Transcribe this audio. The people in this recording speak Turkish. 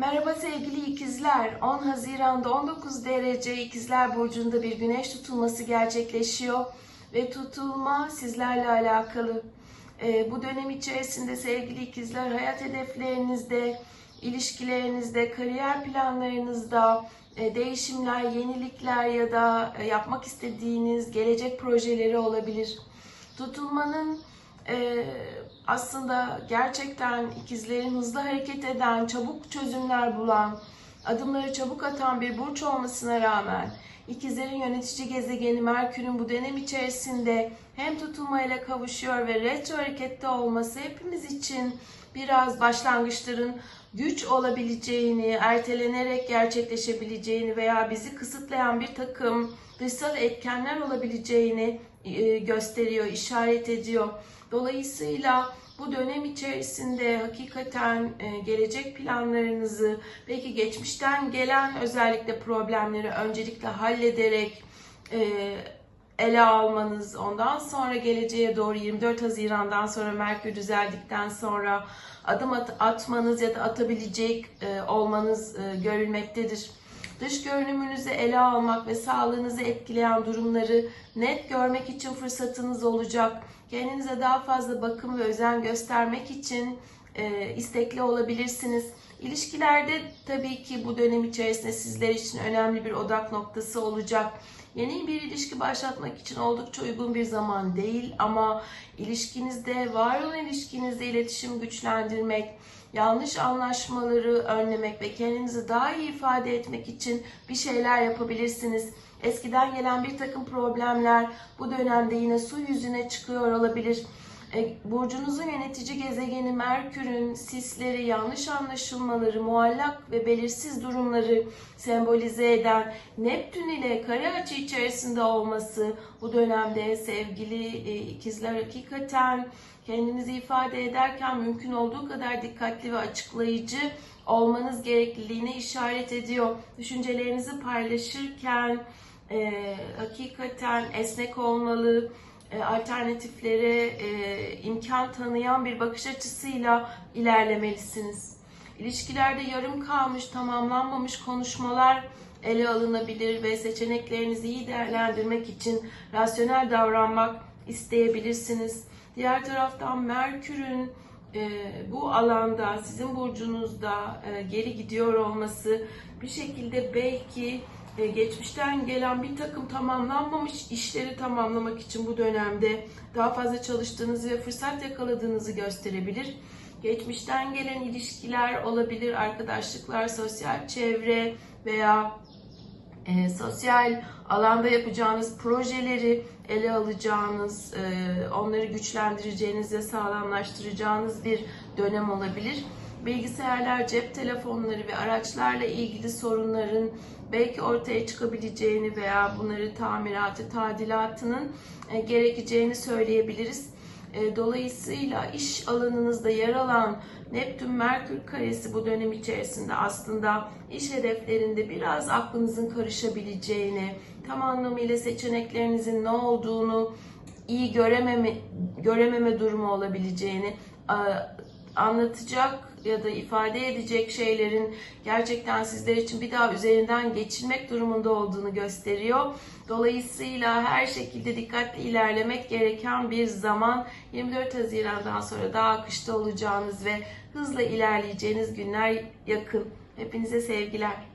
Merhaba sevgili ikizler. 10 Haziran'da 19 derece ikizler burcunda bir güneş tutulması gerçekleşiyor ve tutulma sizlerle alakalı. Ee, bu dönem içerisinde sevgili ikizler hayat hedeflerinizde, ilişkilerinizde, kariyer planlarınızda e, değişimler, yenilikler ya da e, yapmak istediğiniz gelecek projeleri olabilir. Tutulmanın e, aslında gerçekten ikizlerin hızlı hareket eden, çabuk çözümler bulan, adımları çabuk atan bir burç olmasına rağmen ikizlerin yönetici gezegeni Merkür'ün bu dönem içerisinde hem tutulmayla kavuşuyor ve retro harekette olması hepimiz için biraz başlangıçların güç olabileceğini, ertelenerek gerçekleşebileceğini veya bizi kısıtlayan bir takım dışsal etkenler olabileceğini gösteriyor, işaret ediyor. Dolayısıyla bu dönem içerisinde hakikaten e, gelecek planlarınızı, belki geçmişten gelen özellikle problemleri öncelikle hallederek e, ele almanız, ondan sonra geleceğe doğru 24 Haziran'dan sonra Merkür düzeldikten sonra adım at- atmanız ya da atabilecek e, olmanız e, görülmektedir. Dış görünümünüzü ele almak ve sağlığınızı etkileyen durumları net görmek için fırsatınız olacak. Kendinize daha fazla bakım ve özen göstermek için e, istekli olabilirsiniz. İlişkilerde tabii ki bu dönem içerisinde sizler için önemli bir odak noktası olacak. Yeni bir ilişki başlatmak için oldukça uygun bir zaman değil ama ilişkinizde, var olan ilişkinizde iletişim güçlendirmek, yanlış anlaşmaları önlemek ve kendinizi daha iyi ifade etmek için bir şeyler yapabilirsiniz. Eskiden gelen bir takım problemler bu dönemde yine su yüzüne çıkıyor olabilir. E, Burcunuzun yönetici gezegeni Merkür'ün sisleri, yanlış anlaşılmaları, muallak ve belirsiz durumları sembolize eden Neptün ile kare açı içerisinde olması bu dönemde sevgili e, ikizler hakikaten kendinizi ifade ederken mümkün olduğu kadar dikkatli ve açıklayıcı olmanız gerekliliğine işaret ediyor. Düşüncelerinizi paylaşırken e, hakikaten esnek olmalı, alternatiflere e, imkan tanıyan bir bakış açısıyla ilerlemelisiniz. İlişkilerde yarım kalmış, tamamlanmamış konuşmalar ele alınabilir ve seçeneklerinizi iyi değerlendirmek için rasyonel davranmak isteyebilirsiniz. Diğer taraftan Merkür'ün e, bu alanda sizin burcunuzda e, geri gidiyor olması bir şekilde belki e, geçmişten gelen bir takım tamamlanmamış işleri tamamlamak için bu dönemde daha fazla çalıştığınızı ve fırsat yakaladığınızı gösterebilir. Geçmişten gelen ilişkiler olabilir, arkadaşlıklar, sosyal çevre veya e, sosyal alanda yapacağınız projeleri ele alacağınız, e, onları güçlendireceğiniz ve sağlamlaştıracağınız bir dönem olabilir. Bilgisayarlar, cep telefonları ve araçlarla ilgili sorunların belki ortaya çıkabileceğini veya bunları tamiratı, tadilatının e, gerekeceğini söyleyebiliriz. E, Dolayısıyla iş alanınızda yer alan Neptün Merkür karesi bu dönem içerisinde aslında iş hedeflerinde biraz aklınızın karışabileceğini, tam anlamıyla seçeneklerinizin ne olduğunu iyi görememe görememe durumu olabileceğini anlatacak ya da ifade edecek şeylerin gerçekten sizler için bir daha üzerinden geçilmek durumunda olduğunu gösteriyor. Dolayısıyla her şekilde dikkatli ilerlemek gereken bir zaman 24 Haziran'dan sonra daha akışta olacağınız ve hızla ilerleyeceğiniz günler yakın. Hepinize sevgiler.